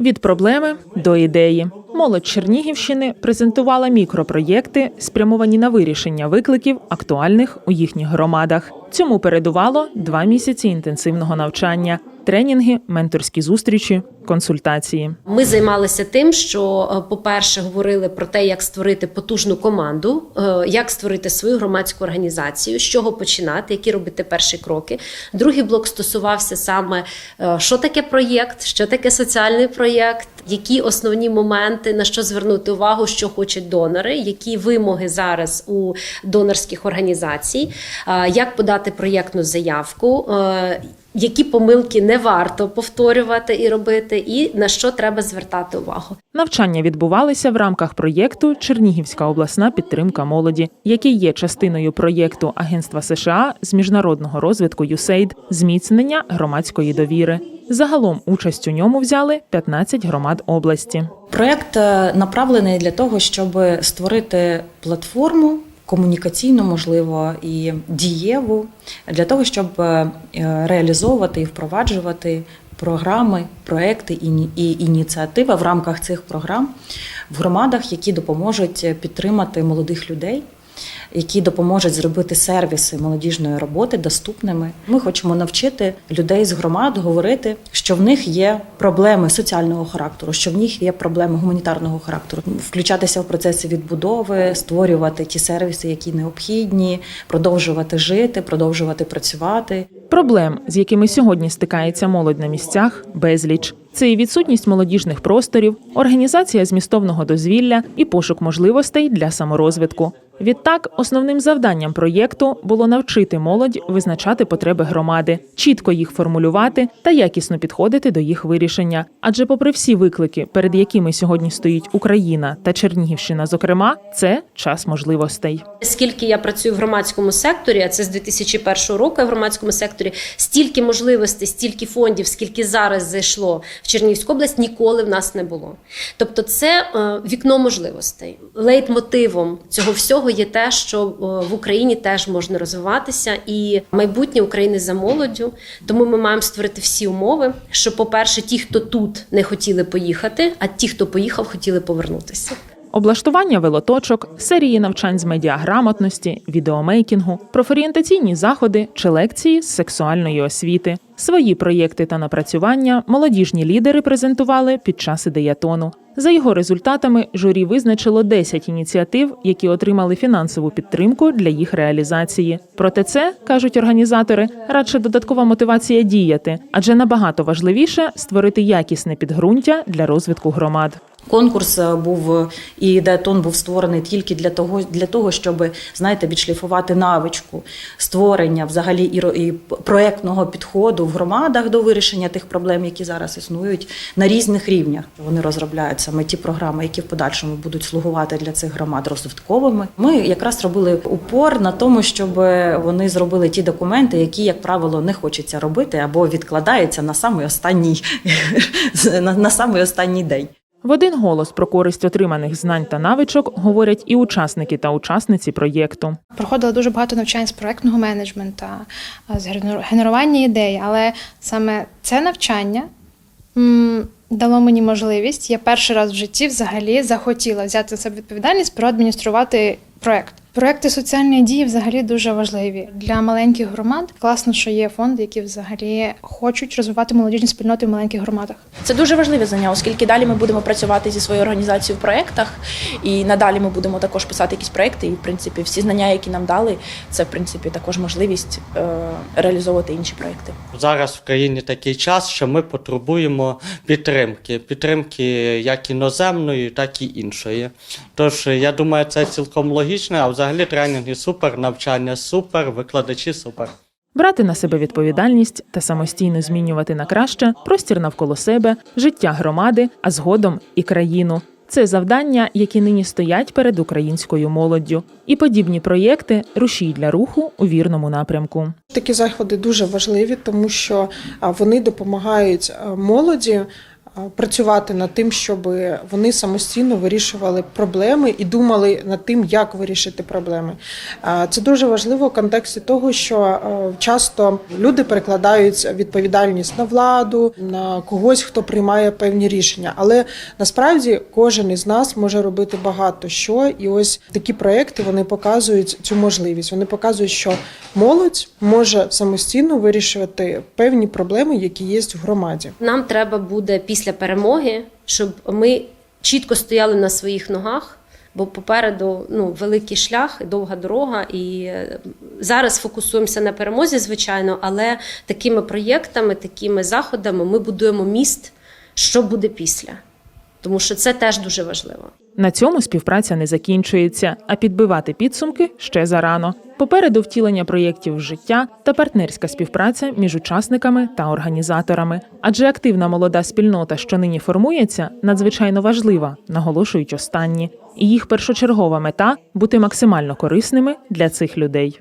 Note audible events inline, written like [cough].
Від проблеми до ідеї. Молодь Чернігівщини презентувала мікропроєкти, спрямовані на вирішення викликів, актуальних у їхніх громадах. Цьому передувало два місяці інтенсивного навчання, тренінги, менторські зустрічі, консультації. Ми займалися тим, що, е, по-перше, говорили про те, як створити потужну команду, е, як створити свою громадську організацію, з чого починати, які робити перші кроки. Другий блок стосувався саме, е, що таке проєкт, що таке соціальний проєкт, які основні моменти, на що звернути увагу, що хочуть донори, які вимоги зараз у донорських організацій, як подати проєктну заявку. Які помилки не варто повторювати і робити, і на що треба звертати увагу. Навчання відбувалися в рамках проєкту Чернігівська обласна підтримка молоді, який є частиною проєкту Агентства США з міжнародного розвитку USAID зміцнення громадської довіри. Загалом участь у ньому взяли 15 громад області. Проект е, направлений для того, щоб створити платформу комунікаційну, можливо, і дієву для того, щоб е, реалізовувати і впроваджувати програми, проекти і іні- і ініціативи в рамках цих програм в громадах, які допоможуть підтримати молодих людей. Які допоможуть зробити сервіси молодіжної роботи доступними. Ми хочемо навчити людей з громад говорити, що в них є проблеми соціального характеру, що в них є проблеми гуманітарного характеру, включатися в процеси відбудови, створювати ті сервіси, які необхідні, продовжувати жити, продовжувати працювати. Проблем, з якими сьогодні стикається молодь на місцях, безліч. Це і відсутність молодіжних просторів, організація змістовного дозвілля і пошук можливостей для саморозвитку. Відтак, основним завданням проєкту було навчити молодь визначати потреби громади, чітко їх формулювати та якісно підходити до їх вирішення. Адже, попри всі виклики, перед якими сьогодні стоїть Україна та Чернігівщина, зокрема, це час можливостей. Скільки я працюю в громадському секторі, а це з 2001 року я в громадському секторі, стільки можливостей, стільки фондів, скільки зараз зайшло в Чернігівську область, ніколи в нас не було. Тобто, це е, вікно можливостей. Лейтмотивом цього всього є те, що е, в Україні теж можна розвиватися, і майбутнє України за молоддю. Тому ми маємо створити всі умови, щоб, по-перше, ті, хто тут не хотіли поїхати, а ті, хто поїхав, хотіли повернутися. Облаштування велоточок, серії навчань з медіаграмотності, відеомейкінгу, профорієнтаційні заходи чи лекції з сексуальної освіти. Свої проєкти та напрацювання молодіжні лідери презентували під час ідеятону. За його результатами журі визначило 10 ініціатив, які отримали фінансову підтримку для їх реалізації. Проте це кажуть організатори, радше додаткова мотивація діяти, адже набагато важливіше створити якісне підґрунтя для розвитку громад. Конкурс е, був е, і деатон був створений тільки для того, для того, щоб знаєте, відшліфувати навичку створення взагалі і, проектного підходу в громадах до вирішення тих проблем, які зараз існують на різних рівнях. Вони розробляють саме ті програми, які в подальшому будуть слугувати для цих громад розвитковими. Ми якраз робили упор на тому, щоб вони зробили ті документи, які, як правило, не хочеться робити або відкладаються на самий останній [laughs] на, самий останній день. В один голос про користь отриманих знань та навичок говорять і учасники та учасниці проєкту. Проходила дуже багато навчань з проектного менеджменту, з генер- генерування ідей, але саме це навчання дало мені можливість. Я перший раз в житті взагалі захотіла взяти на себе відповідальність проадмініструвати проект. Проекти соціальної дії взагалі дуже важливі для маленьких громад. Класно, що є фонди, які взагалі хочуть розвивати молодіжні спільноти в маленьких громадах. Це дуже важливе заняття, оскільки далі ми будемо працювати зі своєю організацією в проєктах, і надалі ми будемо також писати якісь проєкти. І в принципі, всі знання, які нам дали, це в принципі також можливість е, реалізовувати інші проєкти. Зараз в країні такий час, що ми потребуємо підтримки. Підтримки як іноземної, так і іншої. Тож я думаю, це цілком логічно, а взагалі тренінги супер, навчання супер, викладачі супер. Брати на себе відповідальність та самостійно змінювати на краще простір навколо себе, життя громади, а згодом і країну. Це завдання, які нині стоять перед українською молоддю. І подібні проєкти рушій для руху у вірному напрямку. Такі заходи дуже важливі, тому що вони допомагають молоді працювати над тим, щоб вони самостійно вирішували проблеми і думали над тим, як вирішити проблеми. Це дуже важливо в контексті того, що е, часто люди перекладають відповідальність на владу, на когось, хто приймає певні рішення. Але насправді кожен із нас може робити багато що, і ось такі проекти вони показують цю можливість. Вони показують, що молодь може самостійно вирішувати певні проблеми, які є в громаді. Нам треба буде після перемоги, щоб ми чітко стояли на своїх ногах, бо попереду ну, великий шлях, довга дорога. І е, зараз фокусуємося на перемозі, звичайно, але такими проєктами, такими заходами ми будуємо міст, що буде після. Тому що це теж дуже важливо. На цьому співпраця не закінчується, а підбивати підсумки ще зарано. Попереду втілення проєктів життя та партнерська співпраця між учасниками та організаторами. Адже активна молода спільнота, що нині формується, надзвичайно важлива, наголошують останні. І їх першочергова мета бути максимально корисними для цих людей.